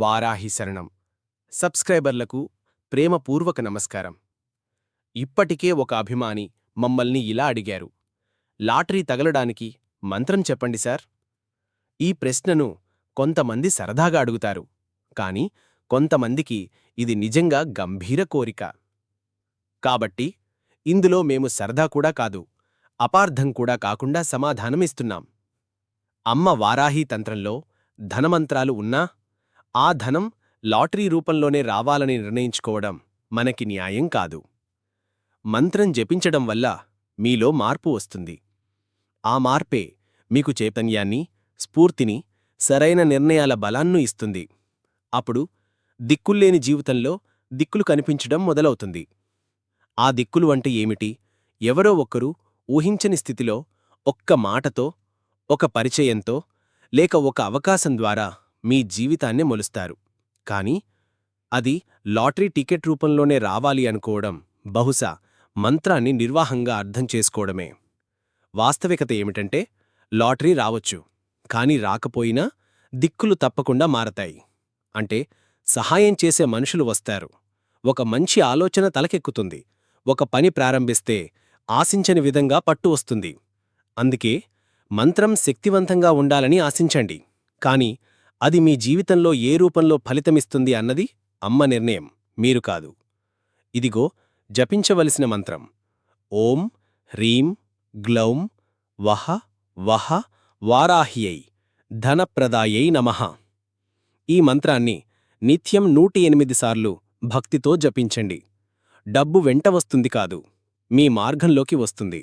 వారాహి శరణం. సబ్స్క్రైబర్లకు ప్రేమపూర్వక నమస్కారం. ఇప్పటికే ఒక అభిమాని మమ్మల్ని ఇలా అడిగారు. లాటరీ తగలడానికి మంత్రం చెప్పండి సార్? ఈ ప్రశ్నను కొంతమంది సరదాగా అడుగుతారు. కాని కొంతమందికి ఇది నిజంగా గంభీర కోరిక. కాబట్టి ఇందులో మేము సరదా కూడా కాదు అపార్థం కూడా కాకుండా సమాధానమిస్తున్నాం అమ్మ వారాహీ తంత్రంలో ధనమంత్రాలు ఉన్నా ఆ ధనం లాటరీ రూపంలోనే రావాలని నిర్ణయించుకోవడం మనకి న్యాయం కాదు. మంత్రం జపించడం వల్ల మీలో మార్పు వస్తుంది. ఆ మార్పే మీకు చైతన్యాన్ని స్ఫూర్తిని సరైన నిర్ణయాల బలాన్ని ఇస్తుంది. అప్పుడు దిక్కుల్లేని జీవితంలో దిక్కులు కనిపించడం మొదలవుతుంది. ఆ దిక్కులు అంటే ఏమిటి? ఎవరో ఒక్కరు ఊహించని స్థితిలో ఒక్క మాటతో ఒక పరిచయంతో లేక ఒక అవకాశం ద్వారా మీ జీవితాన్ని మొలుస్తారు. కాని అది లాటరీ టికెట్ రూపంలోనే రావాలి అనుకోవడం బహుశా మంత్రాన్ని నిర్వాహంగా అర్థం చేసుకోవడమే. వాస్తవికత ఏమిటంటే లాటరీ రావచ్చు కాని రాకపోయినా దిక్కులు తప్పకుండా మారతాయి. అంటే సహాయం చేసే మనుషులు వస్తారు. ఒక మంచి ఆలోచన తలకెక్కుతుంది. ఒక పని ప్రారంభిస్తే ఆశించని విధంగా పట్టు వస్తుంది. అందుకే మంత్రం శక్తివంతంగా ఉండాలని ఆశించండి. కాని అది మీ జీవితంలో ఏ రూపంలో ఫలితమిస్తుంది అన్నది అమ్మ నిర్ణయం మీరు కాదు. ఇదిగో జపించవలసిన మంత్రం. ఓం హ్రీం గ్లౌం వహ వహ వారాహ్యై ధనప్రదాయై నమః. ఈ మంత్రాన్ని నిత్యం నూటి ఎనిమిది సార్లు భక్తితో జపించండి. డబ్బు వెంట వస్తుంది కాదు మీ మార్గంలోకి వస్తుంది.